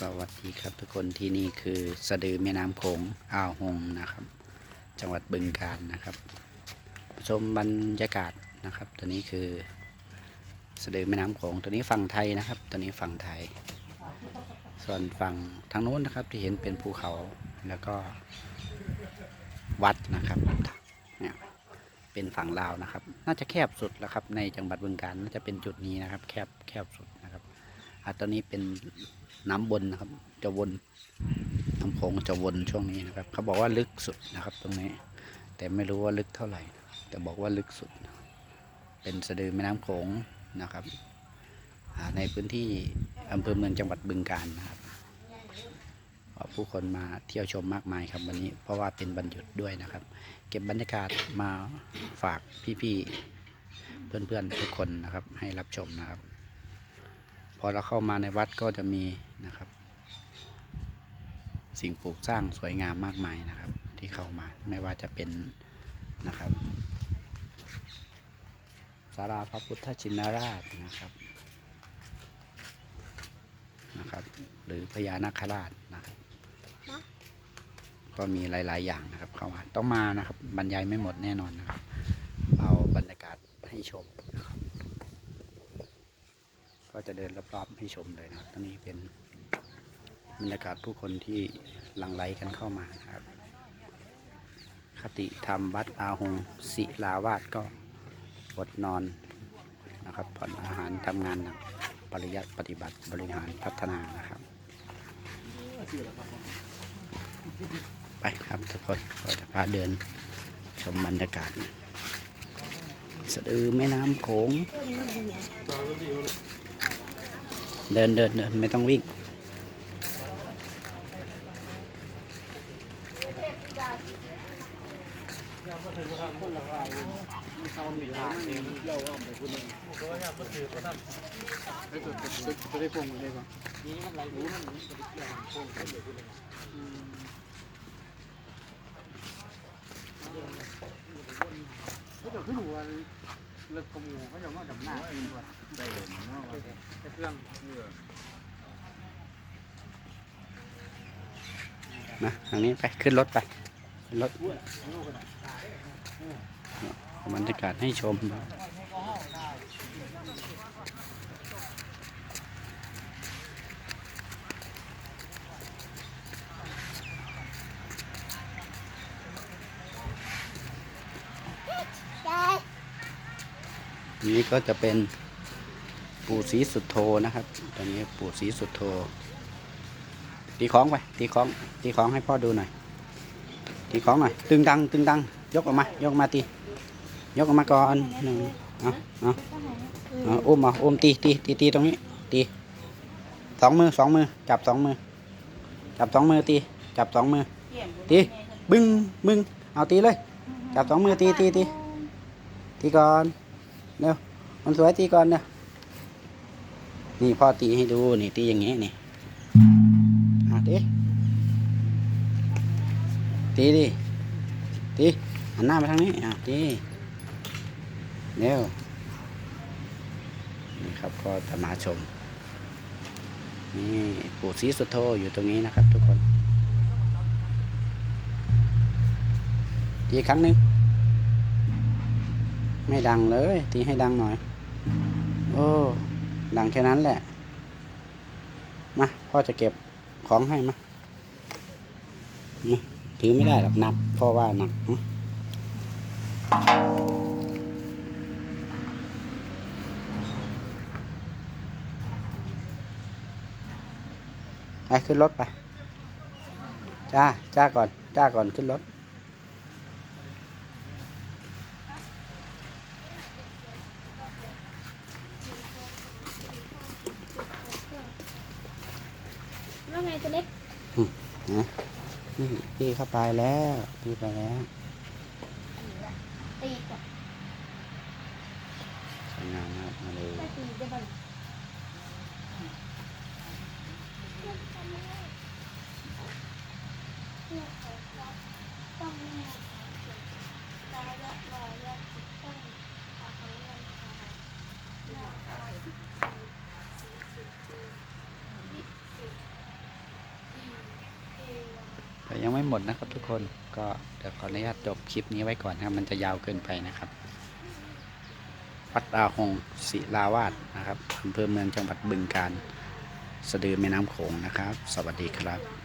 สวัสดีครับทุกคนที่นี่คือสะดือแม่น้ำโขงอ่าวหงนะครับ จังหวัดบึงกาฬนะครับ ชมบรรยากาศนะครับ ตัวนี้คือสะดือแม่น้ำโขงตัวนี้ฝั่งไทยนะครับ ตัวนี้ฝั่งไทย ส่วนฝั่งทางโน้นนะครับที่เห็นเป็นภูเขาแล้วก็วัดนะครับเนี่ยเป็นฝั่งลาวนะครับ น่าจะแคบสุดแล้วครับในจังหวัดบึงกาฬน่าจะเป็นจุดนี้นะครับ แคบแคบสุด อะตอนนี้เป็นน้ำวนนะครับ จะวนน้ำโขงจะวนช่วงนี้นะครับ เขาบอกว่าลึกสุดนะครับตรงนี้ แต่ไม่รู้ว่าลึกเท่าไหร่ แต่บอกว่าลึกสุด เป็นสะดือแม่น้ำโขงนะครับในพื้นที่อำเภอเมืองจังหวัดบึงกาฬนะครับผู้คนมาเที่ยวชมมากมายครับวันนี้ เพราะว่าเป็นบรรยุดด้วยนะครับ เก็บบรรยากาศมาฝากพี่ๆเพื่อนๆทุกคนนะครับ ให้รับชมนะครับ อเราเข้ามาในวัดก็จะมีนะครับ สิ่งปลูกสร้างสวยงามมากมายนะครับ ที่เข้ามาไม่ว่าจะเป็นนะครับสาราพระพุทธชินราชนะครับนะครับ หรือพญานาคราชนะครับ ก็มีหลาย ๆ อย่างนะครับ เข้ามาต้องมานะครับ บรรยายไม่หมดแน่นอนนะครับ เอาบรรยากาศให้ชม ก็จะเดินรอบๆให้ชมเลยนะครับตรงนี้เป็นบรรยากาศผู้คนที่หลั่งไหลกันเข้ามานะครับ คติธรรมวัดอาหงศิลาวาสก็อดนอนนะครับผ่อนอาหารทำงานหนักปริยัติปฏิบัติบริหารพัฒนานะครับ ไปครับทุกคนก็จะพาเดินชมบรรยากาศสะดือแม่น้ำโขง เดินเดินเดินไม่ต้องวิ่งเขาจะขึ้นหัว เลิกขโมยเขาจะมาดับหน้าเองด้วยได้เห็นเนาะแต่เครื่องเรือนะทางนี้ไปขึ้นรถไปขึ้นรถบรรยากาศให้ชมนะ นี่ก็จะเป็นปู่ศรีสุดโทนะครับ ตอนนี้ปู่ศรีสุดโท ตีของไป ตีของ ตีของให้พ่อดูหน่อย ตีของหน่อย ตึงดัง ตึงดัง ยกออกมายกออกมาตี ยกออกมาก่อนหนึ่งเอาเอาเอาอุ้มเอาอุ้มตี ตี ตี ตีตรงนี้ ตี สองมือ สองมือ จับสองมือ จับสองมือตี จับสองมือ ตี บึ้งบึ้งเอาตีเลย จับสองมือตี ตี ตี ตีก่อน เร็วมันสวยตีก่อนเนี่ยนี่พ่อตีให้ดูนี่ตีอย่างงี้นี่อะตีตีดิตีหันหน้าไปทางนี้อะตีเร็วนี่ครับก็จะมาชมนี่ปู่ศรีสุโธอยู่ตรงนี้นะครับทุกคนตีครั้งหนึ่ง ไม่ดังเลย ตีให้ดังหน่อย โอ้ ดังแค่นั้นแหละ มาพ่อจะเก็บของให้มามาถือไม่ได้หรอกนักเพราะว่าหนักนะไปขึ้นรถไป จ้า จ้าก่อน จ้าก่อนขึ้นรถ ไงตัวเล็กนะนี่พี่เข้าไปแล้วพี่ไปแล้วตีกับสวยงามมากมาเลยไม่ตีจะบันต้องแน่ตายละลอยละต้องเอาของเงินมา ยังไม่หมดนะครับทุกคนก็เดี๋ยวขออนุญาตจบคลิปนี้ไว้ก่อนนะครับ มันจะยาวเกินไปนะครับวัดอาหงศิลาวาสนะครับอำเภอเมืองจังหวัดบึงกาฬสะดือแม่น้ำโขงนะครับ สวัสดีครับ